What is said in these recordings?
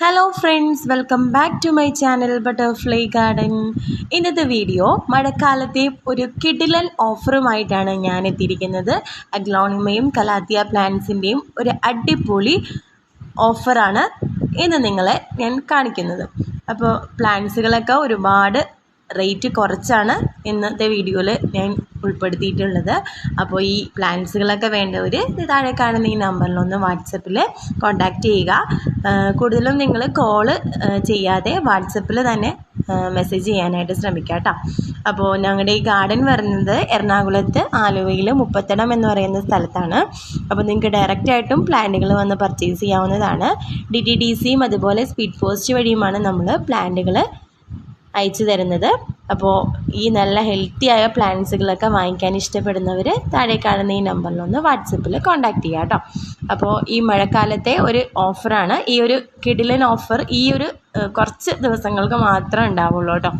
Hello friends welcome back to my channel butterfly garden ഇന്നത്തെ video മഴക്കാലത്തെ ഒരു കിടിലൻ ഓഫറുമായിട്ടാണ് ഞാൻ എത്തിയിരിക്കുന്നത്. അഗ്ലോണിമയും കലാത്തിയ പ്ലാന്റ്സിന്റെയും ഒരു അടിപൊളി ഓഫറാണ് ഇന്ന് നിങ്ങളെ ഞാൻ കാണിക്കുന്നത്. അപ്പോൾ പ്ലാന്റ്സുകളൊക്കെ ഒരുപാട് റേറ്റ് കുറച്ചാണ് ഇന്നത്തെ വീഡിയോയിൽ ഞാൻ ഉൾപ്പെടുത്തിയിട്ടുള്ളത്. അപ്പോൾ ഈ പ്ലാൻസുകളൊക്കെ വേണ്ടവർ താഴെ കാണുന്ന ഈ നമ്പറിലൊന്ന് വാട്സപ്പിൽ കോൺടാക്റ്റ് ചെയ്യുക. കൂടുതലും നിങ്ങൾ കോൾ ചെയ്യാതെ വാട്സപ്പിൽ തന്നെ മെസ്സേജ് ചെയ്യാനായിട്ട് ശ്രമിക്കുക കേട്ടോ. അപ്പോൾ ഞങ്ങളുടെ ഈ ഗാർഡൻ വരുന്നത് എറണാകുളത്ത് ആലുവയിൽ മുപ്പത്തടം എന്ന് പറയുന്ന സ്ഥലത്താണ്. അപ്പോൾ നിങ്ങൾക്ക് ഡയറക്റ്റായിട്ടും പ്ലാന്റുകൾ വന്ന് പർച്ചേസ് ചെയ്യാവുന്നതാണ്. ഡി ടി ഡി സിയും അതുപോലെ സ്പീഡ് പോസ്റ്റ് വഴിയുമാണ് നമ്മൾ പ്ലാന്റുകൾ അയച്ചു തരുന്നത്. അപ്പോൾ ഈ നല്ല ഹെൽത്തിയായ പ്ലാന്റ്സുകളൊക്കെ വാങ്ങിക്കാൻ ഇഷ്ടപ്പെടുന്നവർ താഴെ കാണുന്ന ഈ നമ്പറിലൊന്ന് വാട്സപ്പിൽ കോൺടാക്റ്റ് ചെയ്യുക കേട്ടോ അപ്പോൾ ഈ മഴക്കാലത്തെ ഒരു ഓഫറാണ് ഈ ഒരു കിടിലൻ ഓഫർ ഈ ഒരു കുറച്ച് ദിവസങ്ങൾക്ക് മാത്രമേ ഉണ്ടാവുള്ളൂ കേട്ടോ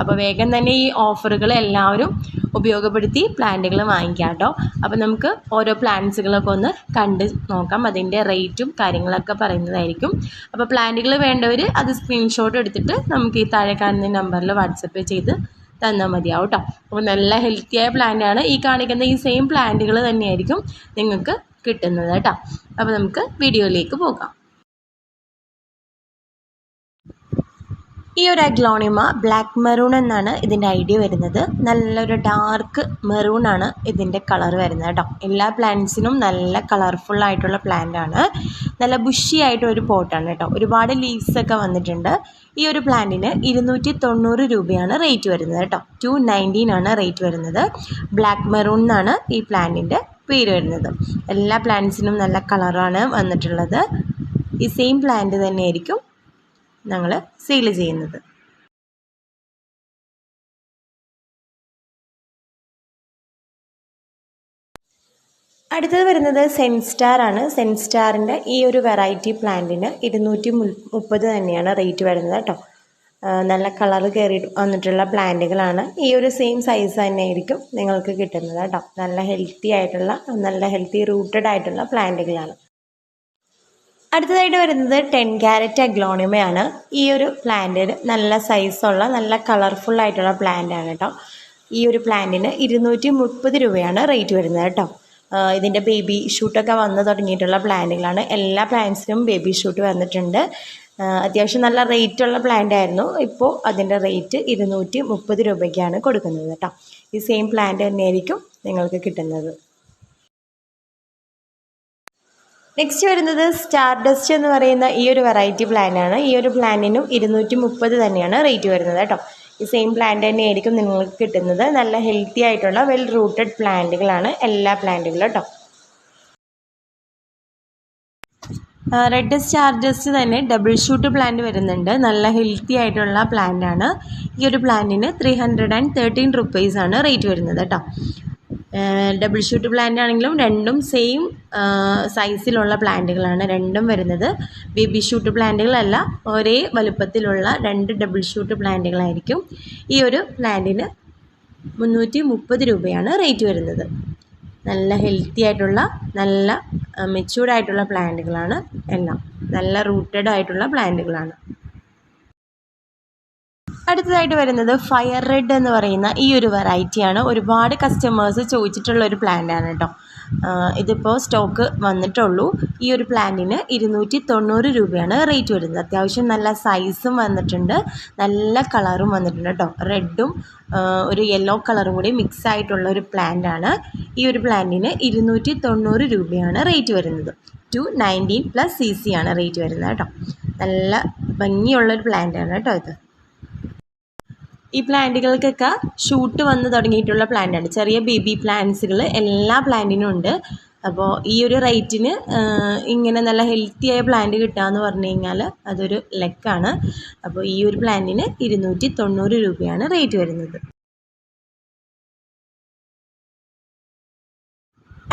അപ്പോൾ വേഗം തന്നെ ഈ ഓഫറുകൾ എല്ലാവരും ഉപയോഗപ്പെടുത്തി പ്ലാന്റുകൾ വാങ്ങിക്കാം കേട്ടോ. അപ്പോൾ നമുക്ക് ഓരോ പ്ലാന്റ്സുകളൊക്കെ ഒന്ന് കണ്ട് നോക്കാം. അതിന്റെ റേറ്റും കാര്യങ്ങളൊക്കെ പറയുന്നതായിരിക്കും. അപ്പോൾ പ്ലാന്റുകൾ വേണ്ടവർ അത് സ്ക്രീൻഷോട്ട് എടുത്തിട്ട് നമുക്ക് ഈ താഴെ കാണുന്ന നമ്പറിൽ വാട്സപ്പ് ചെയ്ത് തന്നാൽ മതിയാവും കേട്ടോ. അപ്പോൾ നല്ല ഹെൽത്തിയായ പ്ലാന്റാണ് ഈ കാണിക്കുന്ന ഈ സെയിം പ്ലാന്റുകൾ തന്നെയായിരിക്കും നിങ്ങൾക്ക് കിട്ടുന്നത് കേട്ടോ. അപ്പോൾ നമുക്ക് വീഡിയോയിലേക്ക് പോകാം. ഈ ഒരു അഗ്ലോണിമ ബ്ലാക്ക് മെറൂൺ എന്നാണ് ഇതിന്റെ ഐഡിയ വരുന്നത്. നല്ലൊരു ഡാർക്ക് മെറൂൺ ആണ് ഇതിന്റെ കളർ വരുന്നത് കേട്ടോ. എല്ലാ പ്ലാന്റ്സിനും നല്ല കളർഫുൾ ആയിട്ടുള്ള പ്ലാന്റ് ആണ്. നല്ല ബുഷി ആയിട്ട് ഒരു പോട്ടാണ് കേട്ടോ. ഒരുപാട് ലീവ്സ് ഒക്കെ വന്നിട്ടുണ്ട്. ഈ ഒരു പ്ലാന്റിന് ഇരുന്നൂറ്റി തൊണ്ണൂറ് രൂപയാണ് റേറ്റ് വരുന്നത് കേട്ടോ. ടു നയന്റീൻ ആണ് റേറ്റ് വരുന്നത്. ബ്ലാക്ക് മെറൂൺ എന്നാണ് ഈ പ്ലാന്റിന്റെ പേര് വരുന്നത്. എല്ലാ പ്ലാന്റ്സിനും നല്ല കളറാണ് വന്നിട്ടുള്ളത്. ഈ സെയിം പ്ലാന്റ് തന്നെയായിരിക്കും ഞങ്ങൾ സീൽ ചെയ്യുന്നത്. അടുത്തത് വരുന്നത് സെൻസ്റ്റാർ ആണ്. സെൻസ്റ്റാറിന്റെ ഈ ഒരു വെറൈറ്റി പ്ലാന്റിന് ഇരുന്നൂറ്റി മുപ്പത് തന്നെയാണ് റേറ്റ് വരുന്നത് കേട്ടോ. നല്ല കളർ കയറി വന്നിട്ടുള്ള പ്ലാന്റുകളാണ് ഈ ഒരു സെയിം സൈസ് തന്നെ ആയിരിക്കും നിങ്ങൾക്ക് കിട്ടുന്നത് കേട്ടോ. നല്ല ഹെൽത്തി ആയിട്ടുള്ള നല്ല ഹെൽത്തി റൂട്ടഡ് ആയിട്ടുള്ള പ്ലാന്റുകളാണ് അടുത്തതായിട്ട് വരുന്നത് ടെൻ ക്യാരറ്റ് അഗ്ലോണിമയാണ് ഈ ഒരു പ്ലാന്റിന് നല്ല സൈസുള്ള നല്ല കളർഫുൾ ആയിട്ടുള്ള പ്ലാന്റ് ആണ് കേട്ടോ. ഈ ഒരു പ്ലാന്റിന് ഇരുന്നൂറ്റി മുപ്പത് രൂപയാണ് റേറ്റ് വരുന്നത് കേട്ടോ. ഇതിന്റെ ബേബി ഷൂട്ടൊക്കെ വന്ന് തുടങ്ങിയിട്ടുള്ള പ്ലാന്റുകളാണ് എല്ലാ പ്ലാന്റ്സിനും ബേബി ഷൂട്ട് വന്നിട്ടുണ്ട്. അത്യാവശ്യം നല്ല റേറ്റുള്ള പ്ലാന്റ് ആയിരുന്നു. ഇപ്പോൾ അതിന്റെ റേറ്റ് ഇരുന്നൂറ്റി മുപ്പത് രൂപയ്ക്കാണ് കൊടുക്കുന്നത് കേട്ടോ. ഈ സെയിം പ്ലാന്റ് തന്നെയായിരിക്കും നിങ്ങൾക്ക് കിട്ടുന്നത്. നെക്സ്റ്റ് വരുന്നത് സ്റ്റാർ ഡസ്റ്റ് എന്ന് പറയുന്ന ഈ ഒരു വെറൈറ്റി പ്ലാന്റാണ് ഈ ഒരു പ്ലാന്റിനും ഇരുന്നൂറ്റി മുപ്പത് തന്നെയാണ് റേറ്റ് വരുന്നത് കേട്ടോ. ഈ സെയിം പ്ലാന്റ് തന്നെയായിരിക്കും നിങ്ങൾക്ക് കിട്ടുന്നത്. നല്ല ഹെൽത്തി ആയിട്ടുള്ള വെൽ റൂട്ടഡ് പ്ലാന്റുകളാണ് എല്ലാ പ്ലാന്റുകളും കേട്ടോ. റെഡ് സ്റ്റാർ ഡസ്റ്റ് തന്നെ ഡബിൾ ഷൂട്ട് പ്ലാന്റ് വരുന്നുണ്ട്. നല്ല ഹെൽത്തി ആയിട്ടുള്ള പ്ലാന്റ് ആണ്. ഈ ഒരു പ്ലാന്റിന് three hundred and thirteen rupees ആണ് റേറ്റ് വരുന്നത് കേട്ടോ. ഡബിൾ ഷൂട്ട് പ്ലാന്റ് ആണെങ്കിലും രണ്ടും സെയിം സൈസിലുള്ള പ്ലാന്റുകളാണ് രണ്ടും വരുന്നത്. ബേബി ഷൂട്ട് പ്ലാന്റുകളല്ല ഒരേ വലുപ്പത്തിലുള്ള രണ്ട് ഡബിൾ ഷൂട്ട് പ്ലാന്റുകളായിരിക്കും ഈ ഒരു പ്ലാന്റിന് മുന്നൂറ്റി മുപ്പത് രൂപയാണ് റേറ്റ് വരുന്നത്. നല്ല ഹെൽത്തി ആയിട്ടുള്ള നല്ല മെച്യൂർഡ് ആയിട്ടുള്ള പ്ലാന്റുകളാണ് എല്ലാം. നല്ല റൂട്ടഡ് ആയിട്ടുള്ള പ്ലാന്റുകളാണ് അടുത്തതായിട്ട് വരുന്നത് ഫയർ റെഡ് എന്ന് പറയുന്ന ഈ ഒരു വെറൈറ്റിയാണ് ഒരുപാട് കസ്റ്റമേഴ്സ് ചോദിച്ചിട്ടുള്ള ഒരു പ്ലാന്റ് ആണ് കേട്ടോ ഇതിപ്പോൾ സ്റ്റോക്ക് വന്നിട്ടുള്ളൂ. ഈ ഒരു പ്ലാന്റിന് ഇരുന്നൂറ്റി തൊണ്ണൂറ് രൂപയാണ് റേറ്റ് വരുന്നത്. അത്യാവശ്യം നല്ല സൈസും വന്നിട്ടുണ്ട്. നല്ല കളറും വന്നിട്ടുണ്ട് കേട്ടോ റെഡും ഒരു യെല്ലോ കളറും കൂടി മിക്സ് ആയിട്ടുള്ള ഒരു പ്ലാന്റ് ആണ്. ഈ ഒരു പ്ലാന്റിന് ഇരുന്നൂറ്റി തൊണ്ണൂറ് രൂപയാണ് റേറ്റ് വരുന്നത്. Two nineteen plus C C ആണ് റേറ്റ് വരുന്നത് കേട്ടോ നല്ല ഭംഗിയുള്ളൊരു പ്ലാന്റ് ആണ് കേട്ടോ ഇത്. ഈ പ്ലാന്റുകൾക്കൊക്കെ ഷൂട്ട് വന്ന് തുടങ്ങിയിട്ടുള്ള പ്ലാന്റാണ്. ചെറിയ ബേബി പ്ലാന്റ്സുകൾ എല്ലാ പ്ലാന്റിനും ഉണ്ട്. അപ്പോൾ ഈ ഒരു റേറ്റിന് ഇങ്ങനെ നല്ല ഹെൽത്തി ആയ പ്ലാന്റ് കിട്ടുകയെന്ന് പറഞ്ഞു കഴിഞ്ഞാൽ അതൊരു ലെക്കാണ്. അപ്പോൾ ഈ ഒരു പ്ലാന്റിന് ഇരുന്നൂറ്റി തൊണ്ണൂറ് രൂപയാണ് റേറ്റ് വരുന്നത്.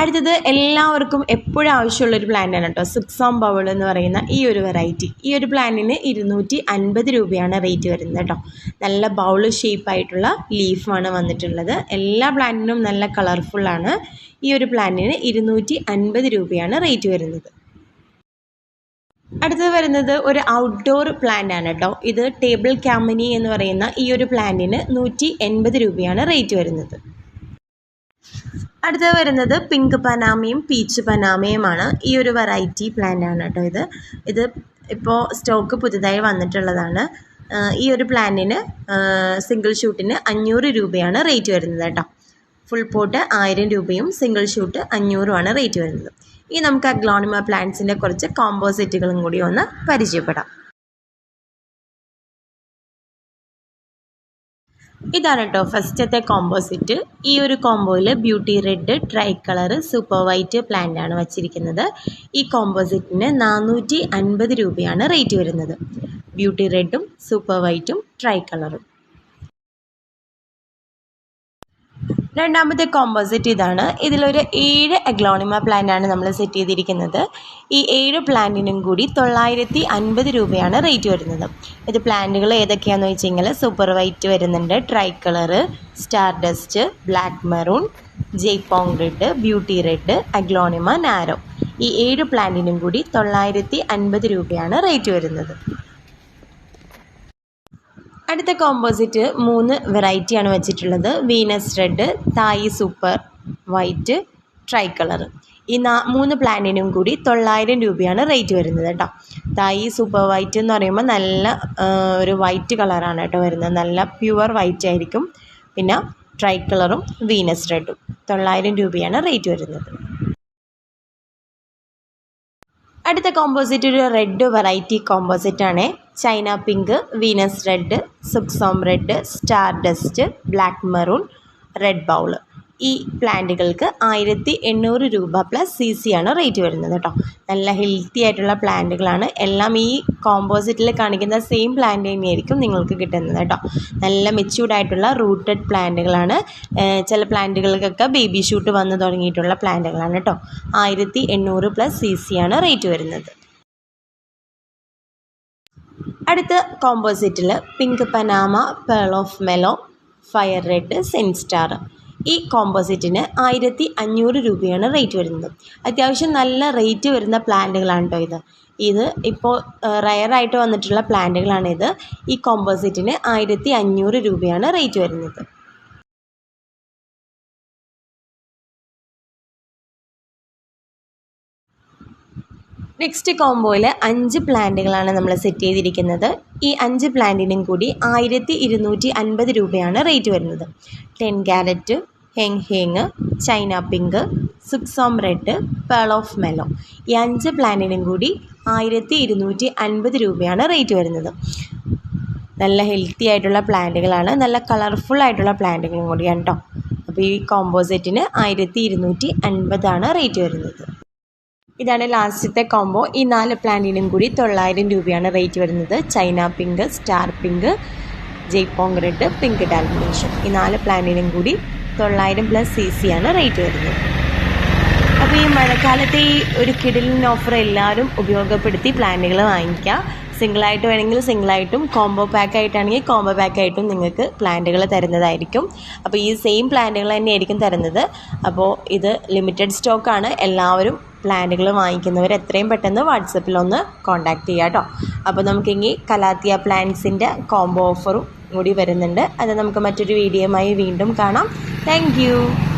അടുത്തത് എല്ലാവർക്കും എപ്പോഴും ആവശ്യമുള്ള ഒരു പ്ലാന്റ് ആണ് കേട്ടോ. സിക്സോം ബൗൾ എന്ന് പറയുന്ന ഈ ഒരു വെറൈറ്റി ഈ ഒരു പ്ലാന്റിന് ഇരുന്നൂറ്റി അൻപത് രൂപയാണ് റേറ്റ് വരുന്നത് കേട്ടോ. നല്ല ബൗൾ ഷേപ്പായിട്ടുള്ള ലീഫാണ് വന്നിട്ടുള്ളത്. എല്ലാ പ്ലാന്റിനും നല്ല കളർഫുള്ളാണ് ഈ ഒരു പ്ലാന്റിന് ഇരുന്നൂറ്റി അൻപത് രൂപയാണ് റേറ്റ് വരുന്നത്. അടുത്തത് വരുന്നത് ഒരു ഔട്ട്ഡോർ പ്ലാന്റ് ആണ് കേട്ടോ. ഇത് ടേബിൾ ക്യാമിനി എന്ന് പറയുന്ന ഈ ഒരു പ്ലാന്റിന് നൂറ്റി രൂപയാണ് റേറ്റ് വരുന്നത്. അടുത്തത് വരുന്നത് പിങ്ക് പനാമയും പീച്ച് പനാമയുമാണ് ഈ ഒരു വെറൈറ്റി പ്ലാന്റ് ആണ് കേട്ടോ ഇത്. ഇത് ഇപ്പോൾ സ്റ്റോക്ക് പുതുതായി വന്നിട്ടുള്ളതാണ്. ഈ ഒരു പ്ലാന്റിന് സിംഗിൾ ഷൂട്ടിന് അഞ്ഞൂറ് രൂപയാണ് റേറ്റ് വരുന്നത് കേട്ടോ ഫുൾ പോട്ട് ആയിരം രൂപയും സിംഗിൾ ഷൂട്ട് അഞ്ഞൂറുമാണ് റേറ്റ് വരുന്നത്. ഇനി നമുക്ക് അഗ്ലോണിമ പ്ലാന്റ്സിന്റെ കുറച്ച് കോമ്പോസിറ്റുകളും കൂടി ഒന്ന് പരിചയപ്പെടാം. ഇതാണ് കേട്ടോ ഫസ്റ്റത്തെ കോമ്പോസിറ്റ് ഈ ഒരു കോമ്പോയിൽ beauty red tricolour super white plant ആണ് വച്ചിരിക്കുന്നത്. ഈ കോമ്പോസിറ്റിന് നാനൂറ്റി അൻപത് രൂപയാണ് റേറ്റ് വരുന്നത്. ബ്യൂട്ടി റെഡും സൂപ്പർ വൈറ്റും ട്രൈ കളറും രണ്ടാമത്തെ കോമ്പോസിറ്റ് ഇതാണ്. ഇതിലൊരു ഏഴ് അഗ്ലോണിമ പ്ലാന്റ് ആണ് നമ്മൾ സെറ്റ് ചെയ്തിരിക്കുന്നത്. ഈ ഏഴ് പ്ലാന്റിനും കൂടി തൊള്ളായിരത്തി അൻപത് രൂപയാണ് റേറ്റ് വരുന്നത്. ഇത് പ്ലാന്റുകൾ ഏതൊക്കെയാണെന്ന് വെച്ച് കഴിഞ്ഞാൽ സൂപ്പർ വൈറ്റ് വരുന്നുണ്ട്. Tricolour star dust black maroon ജെയ്പോങ് red beauty red aglaonema narrow ഈ ഏഴ് പ്ലാന്റിനും കൂടി തൊള്ളായിരത്തി അൻപത് രൂപയാണ് റേറ്റ് വരുന്നത്. അടുത്ത കോമ്പോസിറ്റ് മൂന്ന് വെറൈറ്റിയാണ് വെച്ചിട്ടുള്ളത്. Venus red Thai super white tricolour ഈ നാ മൂന്ന് പ്ലാന്റിനും കൂടി തൊള്ളായിരം രൂപയാണ് റേറ്റ് വരുന്നത് കേട്ടോ. തായി സൂപ്പർ വൈറ്റ് എന്ന് പറയുമ്പോൾ നല്ല ഒരു വൈറ്റ് കളറാണ് കേട്ടോ വരുന്നത്. നല്ല പ്യുവർ വൈറ്റ് ആയിരിക്കും. പിന്നെ ട്രൈ കളറും വീനസ് റെഡും തൊള്ളായിരം രൂപയാണ് റേറ്റ് വരുന്നത്. അടുത്ത കോമ്പോസിറ്റ് ഒരു റെഡ് വെറൈറ്റി കോമ്പോസിറ്റ് ആണ്. China pink Venus red സുക്സോം red star dust black maroon red bowl ഈ പ്ലാന്റുകൾക്ക് ആയിരത്തി എണ്ണൂറ് രൂപ പ്ലസ് സി സി ആണ് റേറ്റ് വരുന്നത് കേട്ടോ നല്ല ഹെൽത്തി ആയിട്ടുള്ള പ്ലാന്റുകളാണ്. എല്ലാം ഈ കോമ്പോസിറ്റിൽ കാണിക്കുന്ന സെയിം പ്ലാന്റ് തന്നെയായിരിക്കും നിങ്ങൾക്ക് കിട്ടുന്നത് കേട്ടോ നല്ല മെച്യൂർഡ് ആയിട്ടുള്ള റൂട്ടഡ് പ്ലാന്റുകളാണ്. ചില പ്ലാന്റുകൾക്കൊക്കെ ബേബി ഷൂട്ട് വന്ന് തുടങ്ങിയിട്ടുള്ള പ്ലാന്റുകളാണ് കേട്ടോ ആയിരത്തി എണ്ണൂറ് പ്ലസ് സി സി ആണ് റേറ്റ് വരുന്നത്. അടുത്ത കോമ്പോസിറ്റിൽ pink Panama pearl of mellow fire red സെൻസ്റ്റാർ ഈ കോമ്പോസിറ്റിന് ആയിരത്തി അഞ്ഞൂറ് രൂപയാണ് റേറ്റ് വരുന്നത്. അത്യാവശ്യം നല്ല റേറ്റ് വരുന്ന പ്ലാന്റുകളാണ് കേട്ടോ ഇത്. ഇത് ഇപ്പോൾ റയറായിട്ട് വന്നിട്ടുള്ള പ്ലാന്റുകളാണിത് ഈ കോമ്പോസിറ്റിന് ആയിരത്തി അഞ്ഞൂറ് രൂപയാണ് റേറ്റ് വരുന്നത്. നെക്സ്റ്റ് കോംബോയിൽ അഞ്ച് പ്ലാന്റുകളാണ് നമ്മൾ സെറ്റ് ചെയ്തിരിക്കുന്നത്. ഈ അഞ്ച് പ്ലാന്റിനും കൂടി ആയിരത്തി ഇരുന്നൂറ്റി അൻപത് രൂപയാണ് റേറ്റ് വരുന്നത്. Ten carat Heng ഹേങ് China pink സുക്സോം red pearl of mellow ഈ അഞ്ച് പ്ലാന്റിനും കൂടി ആയിരത്തി ഇരുന്നൂറ്റി അൻപത് രൂപയാണ് റേറ്റ് വരുന്നത്. നല്ല ഹെൽത്തി ആയിട്ടുള്ള പ്ലാന്റുകളാണ്. നല്ല കളർഫുൾ ആയിട്ടുള്ള പ്ലാന്റുകളും കൂടിയാണ് കേട്ടോ അപ്പോൾ ഈ കോമ്പോസെറ്റിന് ആയിരത്തി ഇരുന്നൂറ്റി അൻപതാണ് റേറ്റ് വരുന്നത്. ഇതാണ് ലാസ്റ്റത്തെ കോംബോ ഈ നാല് പ്ലാന്റിനും കൂടി തൊള്ളായിരം രൂപയാണ് റേറ്റ് വരുന്നത്. ചൈന പിങ്ക് സ്റ്റാർ പിങ്ക് ജയ്പോങ് റെഡ് പിങ്ക് ഡാൽമിനേഷൻ ഈ നാല് പ്ലാന്റിനും കൂടി തൊള്ളായിരം പ്ലസ് സി സി ആണ് റേറ്റ് വരുന്നത്. അപ്പോൾ ഈ മഴക്കാലത്തെ ഈ ഒരു കിടിലിൻ ഓഫർ എല്ലാവരും ഉപയോഗപ്പെടുത്തി പ്ലാനുകൾ വാങ്ങിക്കുക സിംഗിളായിട്ട് വേണമെങ്കിൽ സിംഗിളായിട്ടും കോംബോ പാക്ക് ആയിട്ടാണെങ്കിൽ കോംബോ പാക്ക് ആയിട്ടും നിങ്ങൾക്ക് പ്ലാന്റുകൾ തരുന്നതായിരിക്കും. അപ്പോൾ ഈ സെയിം പ്ലാന്റുകൾ തന്നെയായിരിക്കും തരുന്നത്. അപ്പോൾ ഇത് ലിമിറ്റഡ് സ്റ്റോക്കാണ് എല്ലാവരും പ്ലാന്റുകൾ വാങ്ങിക്കുന്നവർ എത്രയും പെട്ടെന്ന് വാട്സപ്പിൽ ഒന്ന് കോൺടാക്റ്റ് ചെയ്യുക കേട്ടോ. അപ്പോൾ നമുക്കിനി കലാത്തിയ പ്ലാന്റ്സിന്റെ കോംബോ ഓഫറും കൂടി വരുന്നുണ്ട്. അത് നമുക്ക് മറ്റൊരു വീഡിയോയുമായി വീണ്ടും കാണാം. Thank you.